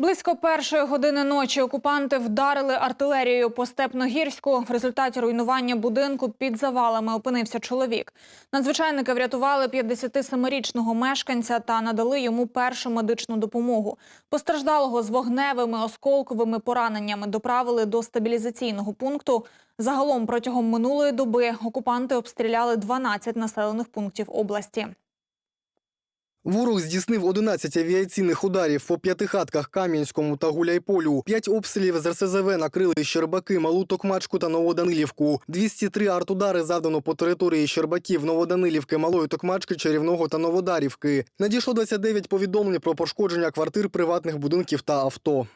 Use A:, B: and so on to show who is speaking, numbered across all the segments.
A: Близько першої години ночі окупанти вдарили артилерією по Степногірську. В результаті руйнування будинку під завалами опинився чоловік. Надзвичайники врятували 57-річного мешканця та надали йому першу медичну допомогу. Постраждалого з вогневими осколковими пораненнями доправили до стабілізаційного пункту. Загалом протягом минулої доби окупанти обстріляли 12 населених пунктів області.
B: Ворог здійснив 11 авіаційних ударів по п'ятихатках Кам'янському та Гуляйполю. П'ять обстрілів з РСЗВ накрили Щербаки, Малу Токмачку та Новоданилівку. 203 артудари завдано по території Щербаків, Новоданилівки, Малої Токмачки, Чарівного та Новодарівки. Надійшло 29 повідомлень про пошкодження квартир, приватних будинків та авто.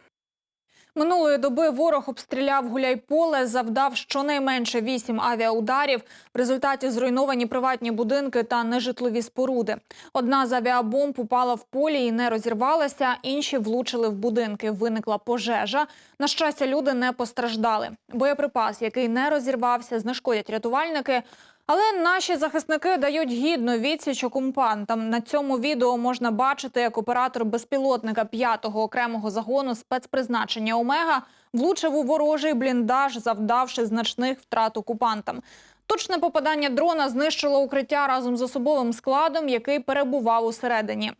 A: Минулої доби ворог обстріляв Гуляйполе, завдав щонайменше вісім авіаударів. В результаті зруйновані приватні будинки та нежитлові споруди. Одна з авіабомб упала в полі і не розірвалася, інші влучили в будинки. Виникла пожежа. На щастя, люди не постраждали. Боєприпас, який не розірвався, знешкодять рятувальники. Але наші захисники дають гідну відсіч окупантам. На цьому відео можна бачити, як оператор безпілотника 5-го окремого загону спецпризначення Омега влучив у ворожий бліндаж, завдавши значних втрат окупантам. Точне попадання дрона знищило укриття разом з особовим складом, який перебував усередині.